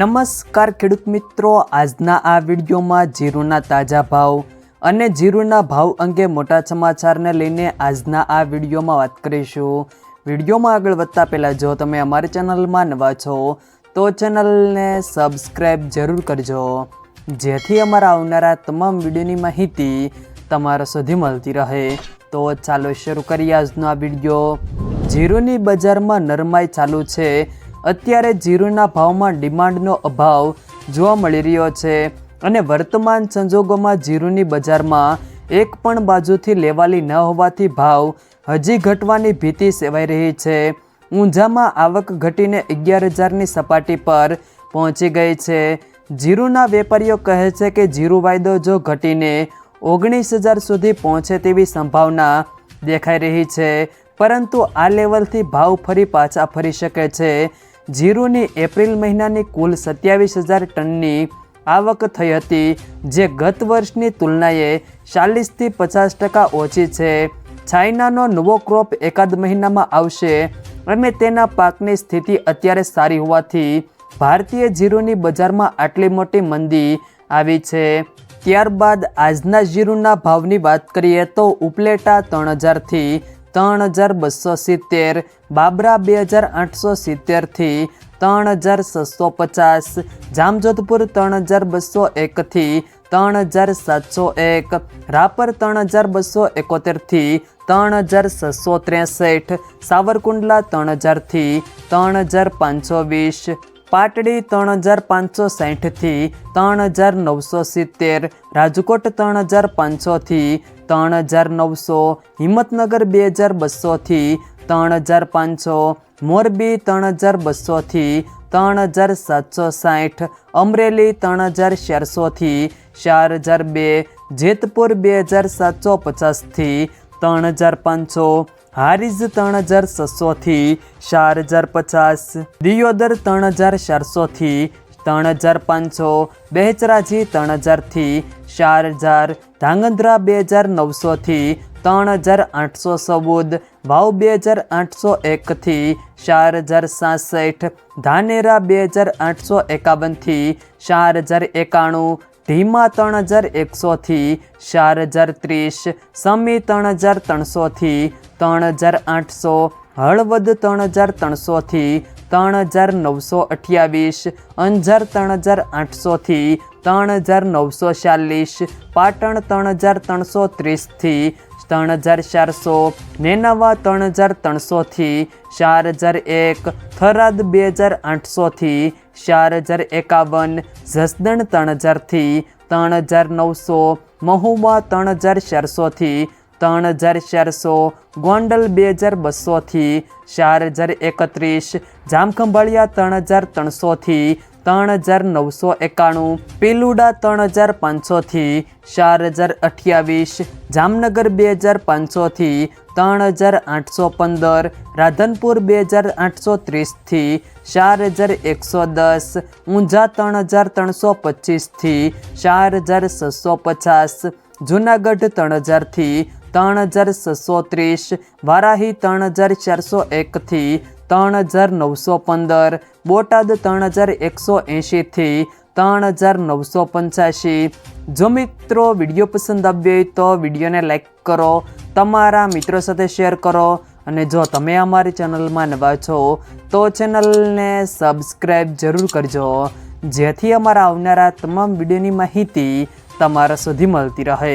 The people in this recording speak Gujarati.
નમસ્કાર ખેડૂત મિત્રો, આજના આ વિડીયોમાં જીરુના તાજા ભાવ અને જીરુના ભાવ અંગે મોટા સમાચારને લઈને આજના આ વિડીયોમાં વાત કરીશું. વિડીયોમાં આગળ વધતા પહેલાં જો તમે અમારી ચેનલમાં નવા છો, તો ચેનલને સબસ્ક્રાઈબ જરૂર કરજો. જેથી અમારા આવનારા તમામ વિડીયોની માહિતી તમારા સુધી મળતી રહે. તો ચાલો શરૂ કરીએ આજનો આ વીડિયો. જીરુની બજારમાં નરમાઈ ચાલુ છે. અત્યારે જીરુના ભાવમાં ડિમાન્ડનો અભાવ જોવા મળી રહ્યો છે અને વર્તમાન સંજોગોમાં જીરુની બજારમાં એક પણ બાજુથી લેવાલી ન હોવાથી ભાવ હજી ઘટવાની ભીતિ સેવાઈ રહી છે. ઊંઝામાં આવક ઘટીને અગિયાર હજારની સપાટી પર પહોંચી ગઈ છે. જીરુના વેપારીઓ કહે છે કે જીરુ વાયદો જો ઘટીને ઓગણીસ હજાર સુધી પહોંચે તેવી સંભાવના દેખાઈ રહી છે, પરંતુ આ લેવલથી ભાવ ફરી પાછા ફરી શકે છે. જીરુની એપ્રિલ મહિનાની કુલ સત્યાવીસ હજાર ટનની આવક થઈ હતી, જે ગત વર્ષની તુલનાએ ચાલીસથી પચાસ ટકા ઓછી છે. ચાઇનાનો નવો ક્રોપ એકાદ મહિનામાં આવશે અને તેના પાકની સ્થિતિ અત્યારે સારી હોવાથી ભારતીય જીરુની બજારમાં આટલી મોટી મંદી આવી છે. ત્યારબાદ આજના જીરુના ભાવની વાત કરીએ તો ઉપલેટા ત્રણ હજારથી ત્રણ હજાર બસો સિત્તેર, બાબરા બે હજાર આઠસો સિત્તેરથી ત્રણ હજાર છસો પચાસ, જામજોધપુર ત્રણ હજાર બસો એકથી ત્રણ હજાર સાતસો એક, રાપર ત્રણ હજાર બસો એકોતેરથી ત્રણ હજાર છસો ત્રેસઠ, સાવરકુંડલા ત્રણ હજારથી ત્રણ હજાર પાંચસો વીસ પાટડી ત્રણ હજાર પાંચસો સાઠથી ત્રણ હજાર નવસો સિત્તેર, રાજકોટ ત્રણ હજાર પાંચસોથી ત્રણ હજાર નવસો, હિંમતનગર બે હજાર બસોથી ત્રણ હજાર પાંચસો, મોરબી ત્રણ હજાર બસોથી ત્રણ હજાર સાતસો સાઠ અમરેલી ત્રણ હજાર ચારસોથી ચાર હજાર બે, જેતપુર બે હજાર સાતસો પચાસથી ત્રણ હજાર પાંચસો હારીજ ત્રણ હજાર છસોથી ચાર હજાર પચાસ, દિયોદર ત્રણ હજાર ચારસોથી ત્રણ હજાર પાંચસો બેચરાજી ત્રણ હજારથી ચાર હજાર ધાંગધ્રા બે હજાર નવસોથી ત્રણ હજાર આઠસો ચૌદ ભાવ બે હજાર આઠસો એકથી ચાર હજાર સાસઠ, ધાનેરા બે હજાર આઠસો એકાવનથી ચાર હજાર એકાણું ધીમા ત્રણ હજાર એકસોથી ચાર હજાર ત્રીસ, સમી ત્રણ હજાર ત્રણસોથી ત્રણ હજાર આઠસો, હળવદ ત્રણ હજાર ત્રણસોથી ત્રણ હજાર નવસો અઠ્યાવીસ, અંજાર ત્રણ હજાર આઠસોથી ત્રણ હજાર નવસો ચાલીસ, પાટણ ત્રણ હજાર ત્રણસો ત્રીસથી ત્રણ હજાર ચારસો નેનાવા ત્રણ હજાર ત્રણસોથી ચાર હજાર એક, થરાદ બે હજાર આઠસોથી ચાર હજાર એકાવન, જસદણ ત્રણ હજારથી ત્રણ હજાર નવસો, મહુવા ત્રણ હજાર ચારસોથી ત્રણ હજાર ચારસો, ગોંડલ બે હજાર બસોથી ચાર હજાર એકત્રીસ, જામખંભાળિયા ત્રણ હજાર ત્રણસોથી ત્રણ હજાર નવસો એકાણું, પેલુડા ત્રણ હજાર પાંચસોથી ચાર હજાર અઠ્યાવીસ, જામનગર બે હજાર પાંચસોથી ત્રણ હજાર આઠસો પંદર, રાધનપુર બે હજાર આઠસો ત્રીસથી ચાર હજાર એકસો દસ, ઊંઝા ત્રણ હજાર ત્રણસો પચીસથી ચાર હજાર છસો પચાસ, જુનાગઢ ત્રણ હજારથી ત્રણ હજાર છસો ત્રીસ, વારાહી ત્રણ હજાર ચારસો એકથી ત્રણ હજાર નવસો પંદર, બોટાદ ત્રણ હજાર એકસો એંશીથી ત્રણ હજાર નવસો પંચ્યાસી જો મિત્રો વીડિયો પસંદ આવ્યો હોય તો વિડીયોને લાઈક કરો, તમારા મિત્રો સાથે શેર કરો અને જો તમે અમારી ચેનલમાં નવા છો તો ચેનલને સબસ્ક્રાઈબ જરૂર કરજો, જેથી અમારા આવનારા તમામ વિડીયોની માહિતી તમારા સુધી મળતી રહે.